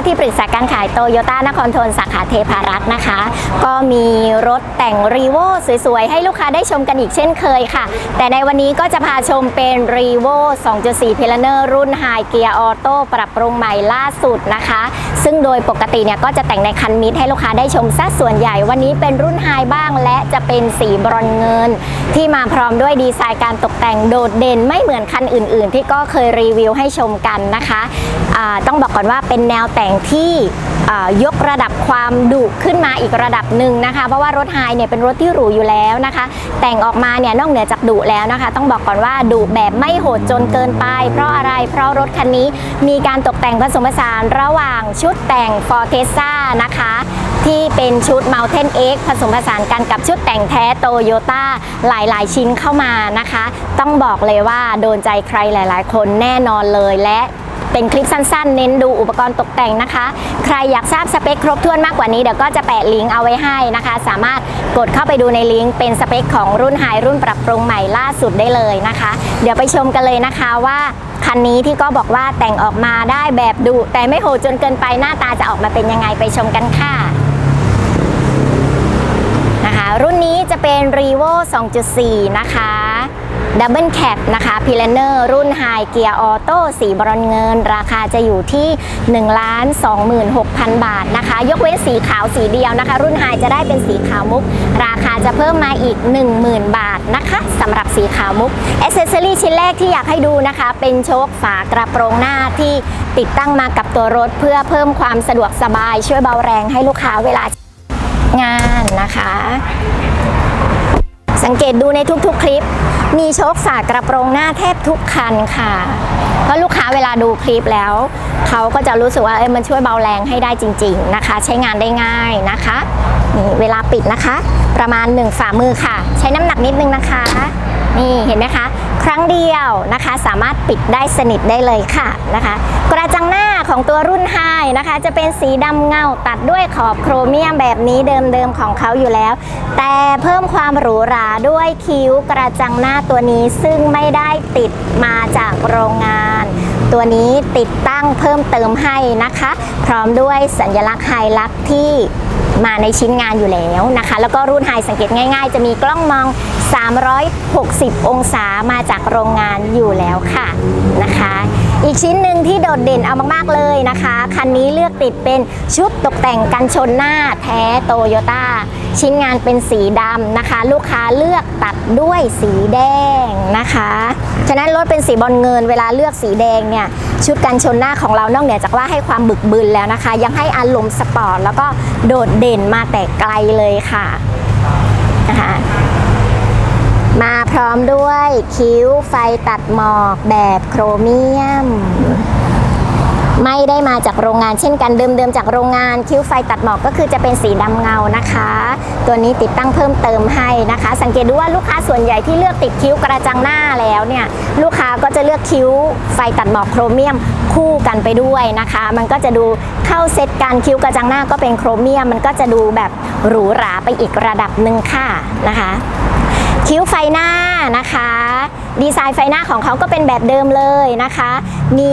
็ที่ปรึกษาการขายโตโยต้านครทนสาขาเทพารักษ์นะคะ ก็มีรถแต่งรีโวสวยๆ ให้ลูกค้าได้ชมกันอีกเช่นเคยค่ะ แต่ในวันนี้ก็จะพาชมเป็นรีโว2.4 p i l a n e r รุ่น High Gear Auto ปรับปรุงใหม่ล่าสุดนะคะ ซึ่งโดยปกติเนี่ยก็จะแต่งในคันมิดให้ลูกค้าได้ชมซะส่วนใหญ่ วันนี้เป็นรุ่น High บ้าง และจะเป็นสีบรอนเงิน ที่มาพร้อมด้วยดีไซน์การตกแต่งโดดเด่นไม่เหมือนคันอื่น ๆ ที่ก็เคยรีวิวให้ชมกันนะคะต้องบอกก่อนว่าเป็นแนวแต่งที่ยกระดับความดุขึ้นมาอีกระดับหนึ่งนะคะ เพราะว่ารถไฮเนี่ยเป็นรถที่หรูอยู่แล้วนะคะ แต่งออกมาเนี่ยนอกเหนือจากดุแล้วนะคะ ต้องบอกก่อนว่าดุแบบไม่โหดจนเกินไป เพราะอะไรเพราะรถคันนี้มีการตกแต่งผสมผสานระหว่างชุดแต่ง f o r t e s a นะคะที่เป็นชุด Mountain X ผสมผสานกันกับชุดแต่งแท้โตโยต้าหลาย ๆ ชิ้นเข้ามานะคะ ต้องบอกเลยว่าโดนใจใครหลาย ๆ คนแน่นอนเลยและ เป็นคลิปสั้นๆ เน้นดูอุปกรณ์ตกแต่งนะคะ ใครอยากทราบสเปคครบถ้วนมากกว่านี้เดี๋ยวก็จะแปะลิงก์เอาไว้ให้นะคะ สามารถกดเข้าไปดูในลิงก์เป็นสเปคของรุ่นไฮรุ่นปรับปรุงใหม่ล่าสุดได้เลยนะคะ เดี๋ยวไปชมกันเลยนะคะว่าคันนี้ที่ก็บอกว่าแต่งออกมาได้แบบดุแต่ไม่โหดจนเกินไปหน้าตาจะออกมาเป็นยังไงไปชมกันค่ะนะคะ รุ่นนี้จะเป็น r e v o 2.4 นะคะ Double Cab นะคะ p i l a n e r รุ่น High Gear Auto สีบรอนเงิน ราคาจะอยู่ที่1 26,000บาทนะคะ ยกเว้นสีขาวสีเดียวนะคะ รุ่น High จะได้เป็นสีขาวมุก ราคาจะเพิ่มมาอีก 10,000 บาทนะคะสำหรับสีขาวมุก a อ c e s s o r y ชิ้นแรกที่อยากให้ดูนะคะ เป็นโชคฝากระโปรงหน้าที่ติดตั้งมากับตัวรถ เพื่อเพิ่มความสะดวกสบายช่วยเบาแรงให้ลูกค้าเวลางานนะคะ สังเกตดูในทุกๆ คลิป มีโชคฝากกระโปรงหน้าแทบทุกคันค่ะ เพราะลูกค้าเวลาดูคลิปแล้ว เขาก็จะรู้สึกว่าเอ้ยมันช่วยเบาแรงให้ได้จริง ๆนะคะ ใช้งานได้ง่ายนะคะนี่เวลาปิดนะคะ ประมาณ 1 ฝ่ามือค่ะ ใช้น้ำหนักนิดนึงนะคะ นี่เห็นไหมคะ ครั้งเดียวนะคะ สามารถปิดได้สนิทได้เลยค่ะนะคะ กระจังหน้า ของตัวรุ่นไฮนะคะ จะเป็นสีดำเงาตัดด้วยขอบโครเมียมแบบนี้เดิมๆของเขาอยู่แล้ว แต่เพิ่มความหรูหราด้วยคิ้วกระจังหน้าตัวนี้ซึ่งไม่ได้ติดมาจากโรงงาน ตัวนี้ติดตั้งเพิ่มเติมให้นะคะ พร้อมด้วยสัญลักษณ์ไฮลักที่ มาในชิ้นงานอยู่แล้วนะคะ แล้วก็รุ่นไฮสังเกตง่าย ๆ จะมีกล้องมอง 360 องศามาจากโรงงานอยู่แล้วค่ะนะคะ อีกชิ้นหนึ่งที่โดดเด่นเอามากๆเลยนะคะ คันนี้เลือกติดเป็นชุดตกแต่งกันชนหน้าแท้โตโยต้าชิ้นงานเป็นสีดำนะคะ ลูกค้าเลือกตัดด้วยสีแดงนะคะ ฉะนั้นรถเป็นสีบอลเงิน เวลาเลือกสีแดงเนี่ยชุดกันชนหน้าของเรานอกเหนือจากว่าให้ความบึกบึนแล้วนะคะ ยังให้อารมณ์สปอร์ตแล้วก็โดดเด่นมาแต่ไกลเลยค่ะนะคะมาพร้อมด้วยคิ้วไฟตัดหมอกแบบโครเมียม ไม่ได้มาจากโรงงานเช่นกันเดิมๆจากโรงงานคิ้วไฟตัดหมอกก็คือจะเป็นสีดำเงานะคะ ตัวนี้ติดตั้งเพิ่มเติมให้นะคะ สังเกตดูว่าลูกค้าส่วนใหญ่ที่เลือกติดคิ้วกระจังหน้าแล้วเนี่ยลูกค้าก็จะเลือกคิ้วไฟตัดหมอกโครเมียมคู่กันไปด้วยนะคะ มันก็จะดูเข้าเซตกันคิ้วกระจังหน้าก็เป็นโครเมียม มันก็จะดูแบบหรูหราไปอีกระดับหนึ่งค่ะนะคะคิ้วไฟหน้านะคะ ดีไซน์ไฟหน้าของเขาก็เป็นแบบเดิมเลยนะคะ มี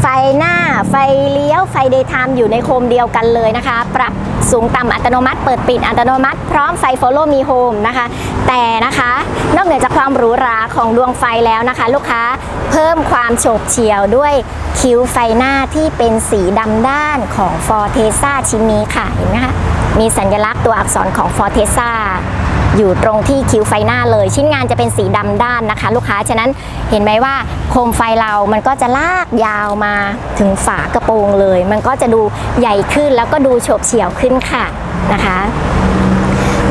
ไฟหน้าไฟเลี้ยวไฟเดย์ไทม์อยู่ในโคมเดียวกันเลยนะคะ ปรับสูงต่ำอัตโนมัติ เปิดปิดอัตโนมัติ พร้อมไฟ Follow Me Home นะคะ แต่นะคะ นอกเหนือจากความหรูหราของดวงไฟแล้วนะคะ ลูกค้าเพิ่มความโฉบเฉี่ยวด้วยคิ้วไฟหน้าที่เป็นสีดำด้านของ f o r t e s a ชิ้นนี้ค่ะเห็นไหมคะมีสัญลักษณ์ตัวอักษรของ f o r t e s a อยู่ตรงที่คิ้วไฟหน้าเลย ชิ้นงานจะเป็นสีดำด้านนะคะ ลูกค้าฉะนั้นเห็นไหมว่าโคมไฟเรามันก็จะลากยาวมาถึงฝากระโปรงเลย มันก็จะดูใหญ่ขึ้นแล้วก็ดูโฉบเฉี่ยวขึ้นค่ะนะคะ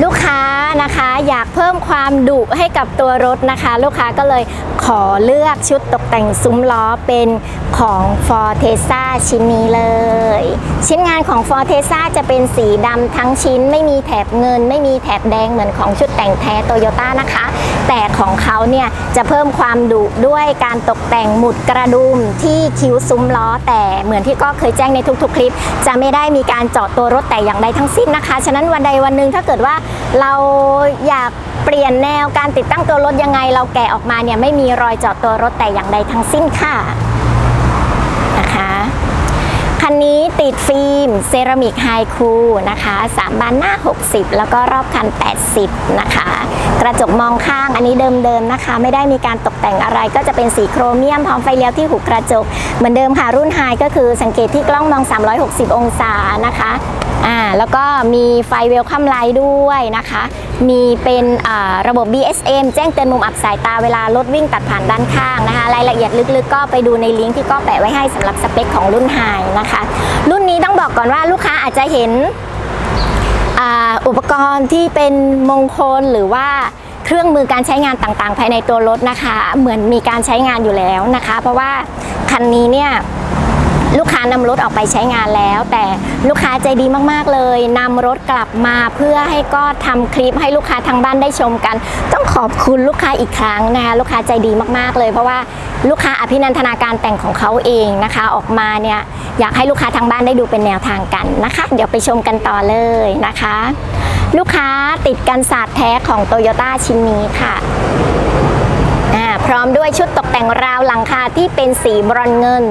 ลูกค้านะคะอยากเพิ่มความดุให้กับตัวรถนะคะ ลูกค้าก็เลยขอเลือกชุดตกแต่งซุ้มล้อเป็นของ f o r t e s a ชิ้นนี้เลย ชิ้นงานของ f o r t e s a จะเป็นสีดำทั้งชิ้น ไม่มีแถบเงิน ไม่มีแถบแดงเหมือนของชุดแต่งแท้โตโยต้านะคะ แต่ของเขาเนี่ยจะเพิ่มความดุด้วยการตกแต่งหมุดกระดุมที่คิ้วซุ้มล้อ แต่เหมือนที่ก็เคยแจ้งในทุกๆ คลิป จะไม่ได้มีการเจาะตัวรถแต่อย่างใดทั้งสิ้นนะคะ ฉะนั้นวันใดวันหนึ่งถ้าเกิดว่าเราอยากเปลี่ยนแนวการติดตั้งตัวรถยังไง เราแกะออกมาเนี่ยไม่มีรอยเจาะตัวรถแต่อย่างใดทั้งสิ้นค่ะนะคะคันนี้ติดฟิล์มเซรามิกไฮคูนะคะ3บานหน้า 60 แล้วก็รอบคัน 80 นะคะ กระจกมองข้างอันนี้เดิมๆนะคะ ไม่ได้มีการตกแต่งอะไรก็จะเป็นสีโครเมียมพร้อมไฟเลี้ยวที่หูกระจก เหมือนเดิมค่ะรุ่นไฮก็คือสังเกตที่กล้องมอง 360 องศานะคะ อ่าแล้วก็มีไฟเวลคัมไลท์ด้วยนะคะ มีเป็นระบบ BSM แจ้งเตือนมุมอับสายตาเวลารถวิ่งตัดผ่านด้านข้างนะคะ รายละเอียดลึกๆ ก็ไปดูในลิงก์ที่ก็แปะไว้ให้สำหรับสเปคของรุ่นไฮนะคะ รุ่นนี้ต้องบอกก่อนว่าลูกค้าอาจจะเห็นอ,อุปกรณ์ที่เป็นมงคลหรือว่าเครื่องมือการใช้งานต่างๆ ภายในตัวรถนะคะ เหมือนมีการใช้งานอยู่แล้วนะคะ เพราะว่าคันนี้เนี่ย ลูกค้านำรถออกไปใช้งานแล้ว แต่ลูกค้าใจดีมากๆเลยนำรถกลับมาเพื่อให้ก็ทำคลิปให้ลูกค้าทางบ้านได้ชมกัน ต้องขอบคุณลูกค้าอีกครั้งนะคะลูกค้าใจดีมากๆเลย เพราะว่าลูกค้าอภินันทนาการแต่งของเขาเองนะคะ ออกมาเนี่ยอยากให้ลูกค้าทางบ้านได้ดูเป็นแนวทางกันนะคะ เดี๋ยวไปชมกันต่อเลยนะคะ ลูกค้าติดกันศาสตร์แท้ของโตโยต้าชิ้นนี้ค่ะ พร้อมด้วยชุดตกแต่งราวหลังคาที่เป็นสีบรอนเงิน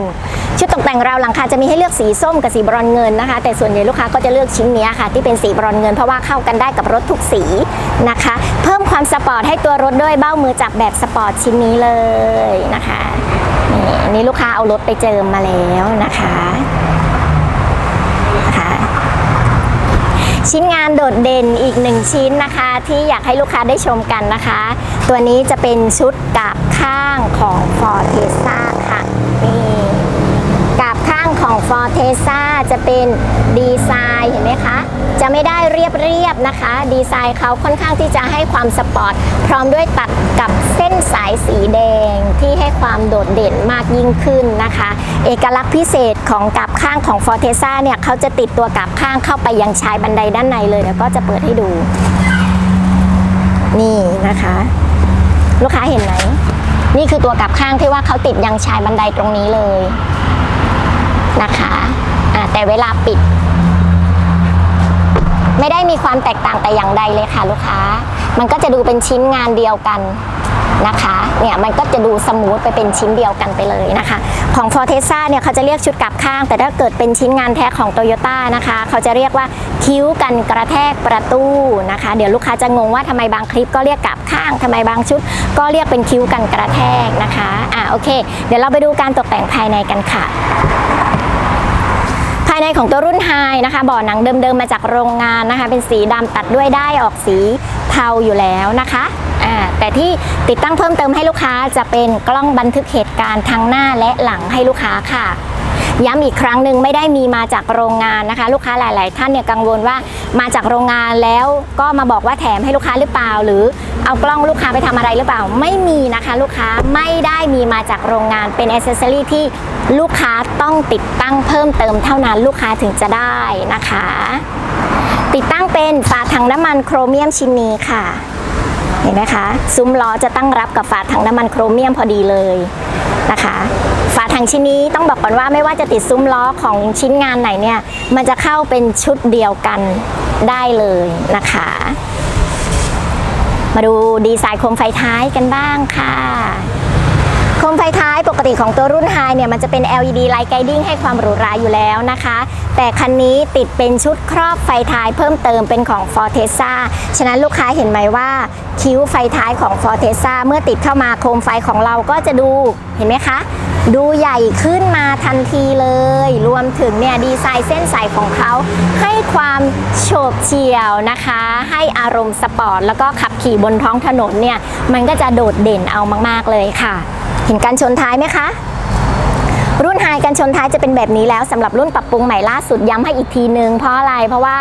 ชุดตกแต่งราวหลังคาจะมีให้เลือกสีส้มกับสีบรอนเงินนะคะ แต่ส่วนใหญ่ลูกค้าก็จะเลือกชิ้นนี้ค่ะ ที่เป็นสีบรอนเงินเพราะว่าเข้ากันได้กับรถทุกสีนะคะ เพิ่มความสปอร์ตให้ตัวรถด้วยเบ้ามือจับแบบสปอร์ตชิ้นนี้เลยนะคะนี่ลูกค้าเอารถไปเจิมมาแล้วนะคะ ชิ้นงานโดดเด่นอีกหนึ่งชิ้นนะคะ ที่อยากให้ลูกค้าได้ชมกันนะคะ ตัวนี้จะเป็นชุดกาบข้างของ f o r t e s a ค่ะนี่กาบข้างของ f o r t e s a จะเป็นดีไซน์เห็นไหมคะ จะไม่ได้เรียบๆนะคะ ดีไซน์เขาค่อนข้างที่จะให้ความสปอร์ต พร้อมด้วยตัดกับเส้นสายสีแดงที่ให้ความโดดเด่นมากยิ่งขึ้นนะคะ เอกลักษณ์พิเศษของกาบข้างของ f o r t e s a เนี่ยเขาจะติดตัวกาบข้างเข้าไปยังชายบันไดด้านในเลยเดี๋ยวก็จะเปิดให้ดู นี่นะคะ ลูกค้าเห็นไหมนี่คือตัวกับข้างที่ว่าเขาติดยังชายบันไดตรงนี้เลยนะคะแต่เวลาปิด ไม่ได้มีความแตกต่างแต่อย่างใดเลยค่ะลูกค้า มันก็จะดูเป็นชิ้นงานเดียวกันนะคะเนี่ยมันก็จะดูสมูทไปเป็นชิ้นเดียวกันไปเลยนะคะ ของ f o r t e s a เนี่ยเขาจะเรียกชุดกลับข้าง แต่ถ้าเกิดเป็นชิ้นงานแท้ของ Toyota นะคะ เขาจะเรียกว่าคิ้วกันกระแทกประตูนะคะ เดี๋ยวลูกค้าจะงงว่าทำไมบางคลิปก็เรียกกลับข้างทำไมบางชุด ก็เรียกเป็นคิ้วกันกระแทกนะคะอะโอเค เดี๋ยวเราไปดูการตกแต่งภายในกันค่ะ นของตัวรุ่นไฮนะคะบ่อหนังเดิมๆมาจากโรงงานนะคะ เป็นสีดำตัดด้วยได้ออกสีเทาอยู่แล้วนะคะแต่ที่ติดตั้งเพิ่มเติมให้ลูกค้าจะเป็นกล้องบันทึกเหตุการณ์ทั้งหน้าและหลังให้ลูกค้าค่ะย้ำอีกครั้งหนึ่งไม่ได้มีมาจากโรงงานนะคะ ลูกค้าหลาย ๆ ท่านเนี่ยกังวลว่ามาจากโรงงานแล้วก็มาบอกว่าแถมให้ลูกค้าหรือเปล่า หรือ เอากล้องลูกค้าไปทำอะไรหรือเปล่า ไม่มีนะคะ ลูกค้าไม่ได้มีมาจากโรงงานเป็นอ c เซสซอรี่ที่ลูกค้าต้องติดตั้งเพิ่มเติมเท่านั้นลูกค้าถึงจะได้นะคะ ติดตั้งเป็นฝาถังน้ำมันโครเมียมชิ้นนี้ค่ะ เห็นไหมคะซุ้มล้อจะตั้งรับกับฝาถังน้ำมันโครเมียมพอดีเลยนะคะฝาถังชิ้นนี้ต้องบอกก่อนว่าไม่ว่าจะติดซุ้มล้อของชิ้นงานไหนเนี่ย มันจะเข้าเป็นชุดเดียวกันได้เลยนะคะ มาดูดีไซน์โคมไฟท้ายกันบ้างค่ะ โคมไฟท้ายปกติของตัวรุ่นไฮเนี่ยมันจะเป็น LED Light Guiding ให้ความหรูหราอยู่แล้วนะคะ แต่คันนี้ติดเป็นชุดครอบไฟท้ายเพิ่มเติมเป็นของ f o r t e s a ฉะนั้นลูกค้าเห็นไหมว่าคิ้วไฟท้ายของ f o r t e s a เมื่อติดเข้ามาโคมไฟของเราก็จะดูเห็นไหมคะ ดูใหญ่ขึ้นมาทันทีเลย รวมถึงเนี่ยดีไซน์เส้นสายของเขาให้ความโฉบเฉี่ยวนะคะ ให้อารมณ์สปอร์ตแล้วก็ขับขี่บนท้องถนนเนี่ยมันก็จะโดดเด่นเอามาก ๆ เลยค่ะ เห็นการชนท้ายไหมคะ รุ่นไฮกันชนท้ายจะเป็นแบบนี้แล้วสำหรับรุ่นปรับปรุงใหม่ล่าสุดย้ำให้อีกทีนึง เพราะอะไรเพราะว่า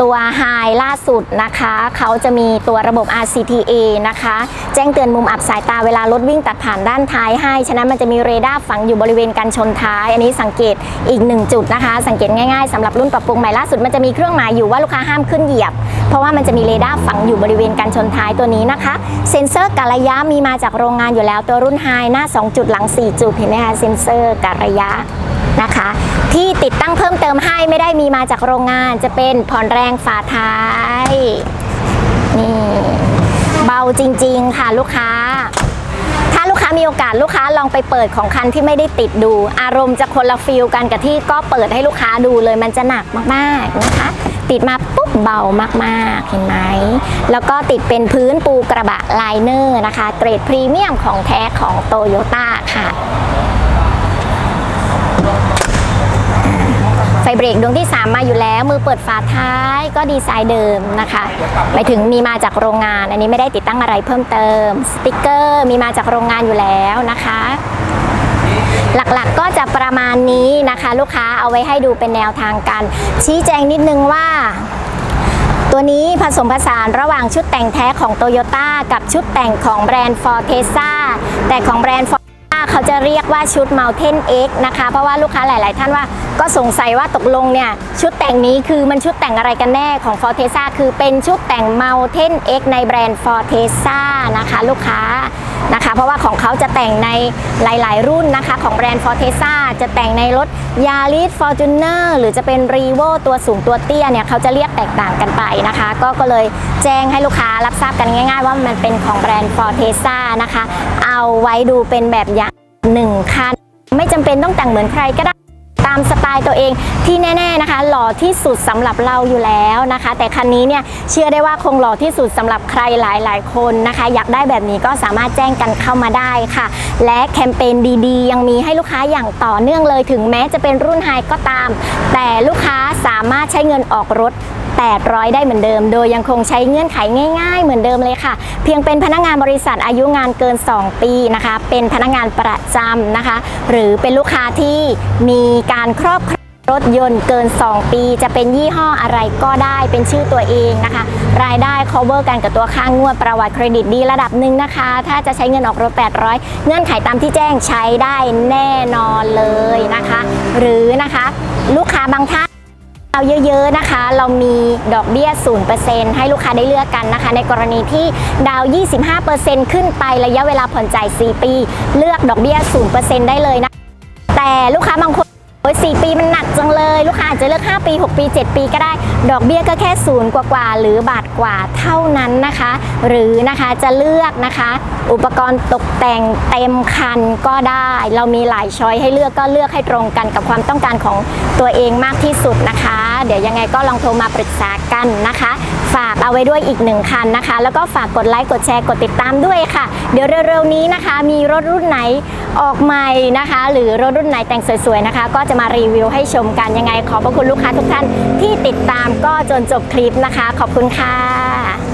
ตัวไฮล่าสุดนะคะ เขาจะมีตัวระบบ RCTA นะคะ แจ้งเตือนมุมอับสายตาเวลารถวิ่งตัดผ่านด้านท้ายให้ ฉะนั้นมันจะมีเรดาร์ฝังอยู่บริเวณการชนท้าย อันนี้สังเกตอีกหนึ่งจุดนะคะ สังเกตง่ายๆสำหรับรุ่นปรับปรุงใหม่ล่าสุดมันจะมีเครื่องหมายอยู่ว่าลูกค้าห้ามขึ้นเหยียบ เพราะว่ามันจะมีเรดาร์ฝังอยู่บริเวณการชนท้ายตัวนี้นะคะ เซ็นเซอร์กะระยะมีมาจากโรงงานอยู่แล้วตัวรุ่นไฮหน้า 2 จุดหลัง 4 จุดเห็นไหมคะเซ็นเซอร์กะระยะนะคะ ที่ติดตั้งเพิ่มเติมให้ไม่ได้มีมาจากโรงงานจะเป็นผ่อนแรงฝาท้ายนี่เบาจริง ๆ ค่ะลูกค้า ถ้าลูกค้ามีโอกาสลูกค้าลองไปเปิดของคันที่ไม่ได้ติดดู อารมณ์จะคนละฟิลกันกับที่ก็เปิดให้ลูกค้าดูเลยมันจะหนักมากๆนะคะ ติดมาปุ๊บเบามากๆเห็นไหมแล้วก็ติดเป็นพื้นปูกระบะไลเนอร์นะคะ เกรดพรีเมียมของแท้ของโตโยต้าค่ะ ฟเบรกดวงที่ 3 มาอยู่แล้ว มือเปิดฝาท้ายก็ดีไซน์เดิมนะคะหมายถึงมีมาจากโรงงาน อันนี้ไม่ได้ติดตั้งอะไรเพิ่มเติม สติกเกอร์มีมาจากโรงงานอยู่แล้วนะคะ หลักๆก็จะประมาณนี้นะคะ ลูกค้าเอาไว้ให้ดูเป็นแนวทางกันชี้แจงนิดนึงว่าตัวนี้ผสมผสานระหว่างชุดแต่งแท้ของโตโยต้ากับชุดแต่งของแบรนด์ Forteza แต่ของแบรนด์ Forteza เขาจะเรียกว่าชุด Mountain X นะคะ เพราะว่าลูกค้าหลาย ๆ ท่านว่า ก็สงสัยว่าตกลงเนี่ยชุดแต่งนี้คือมันชุดแต่งอะไรกันแน่ของ Forteza คือเป็นชุดแต่ง Mountain X ในแบรนด์ Forteza นะคะลูกค้านะคะ เพราะว่าของเขาจะแต่งในหลาย ๆ รุ่นนะคะของแบรนด์ Forteza จะแต่งในรถ Yaris Fortuner หรือจะเป็น Revo ตัวสูงตัวเตี้ยเนี่ยเขาจะเรียกแตกต่างกันไปนะคะ ก็ก็เลยแจ้งให้ลูกค้ารับทราบกันง่าย ๆ ว่ามันเป็นของแบรนด์ Forteza นะคะ เอาไว้ดูเป็นแบบอย่างหนึ่งคันไม่จำเป็นต้องแต่งเหมือนใครก็ได้ามสไตล์ตัวเองที่แน่ ๆนะคะ หล่อที่สุดสำหรับเราอยู่แล้วนะคะ แต่คันนี้เนี่ยเชื่อได้ว่าคงหล่อที่สุดสำหรับใครหลายๆ คนนะคะ อยากได้แบบนี้ก็สามารถแจ้งกันเข้ามาได้ค่ะ และแคมเปญดีๆ ยังมีให้ลูกค้าอย่างต่อเนื่องเลยถึงแม้จะเป็นรุ่นไฮก็ตาม แต่ลูกค้าสามารถใช้เงินออกรถ 800 ได้เหมือนเดิม โดยยังคงใช้เงื่อนไขง่าย ๆ เหมือนเดิมเลยค่ะ เพียงเป็นพนักงานบริษัทอายุงานเกิน 2 ปีนะคะ เป็นพนักงานประจำนะคะ หรือเป็นลูกค้าที่มีการครอบครองรถยนต์เกิน 2 ปีจะเป็นยี่ห้ออะไรก็ได้เป็นชื่อตัวเองนะคะ รายได้ cover กันกับตัวค่างวดประวัติเครดิตดีระดับหนึ่งนะคะ ถ้าจะใช้เงินออกรถ 800 เงื่อนไขตามที่แจ้งใช้ได้แน่นอนเลยนะคะ หรือนะคะ ลูกค้าบางท่าน เอาเยอะๆนะคะ เรามีดอกเบี้ย 0%ให้ลูกค้าได้เลือกกันนะคะ ในกรณีที่ดาว 25%ขึ้นไประยะเวลาผ่อนจ่าย 4 ปี เลือกดอกเบี้ย 0%ได้เลยนะ แต่ลูกค้าบางคน โอ้ย4ปีมันหนักจังเลย ลูกค้าอาจจะเลือก 5 ปี 6 ปี 7 ปีก็ได้ ดอกเบี้ยก็แค่ศูนย์กว่าๆหรือบาทกว่าเท่านั้นนะคะ หรือนะคะจะเลือกนะคะ อุปกรณ์ตกแต่งเต็มคันก็ได้ เรามีหลายช้อยให้เลือกก็เลือกให้ตรงกันกับความต้องการของตัวเองมากที่สุดนะคะ เดี๋ยวยังไงก็ลองโทรมาปรึกษากันนะคะฝากเอาไว้ด้วยอีกหนึ่งคันนะคะ แล้วก็ฝากกดไลค์กดแชร์กดติดตามด้วยค่ะ เดี๋ยวเร็วๆนี้นะคะ มีรถรุ่นไหนออกใหม่นะคะ หรือรถรุ่นไหนแต่งสวยๆนะคะ ก็จะมารีวิวให้ชมกันยังไง ขอบพระคุณลูกค้าทุกท่านที่ติดตามก็จนจบคลิปนะคะ ขอบคุณค่ะ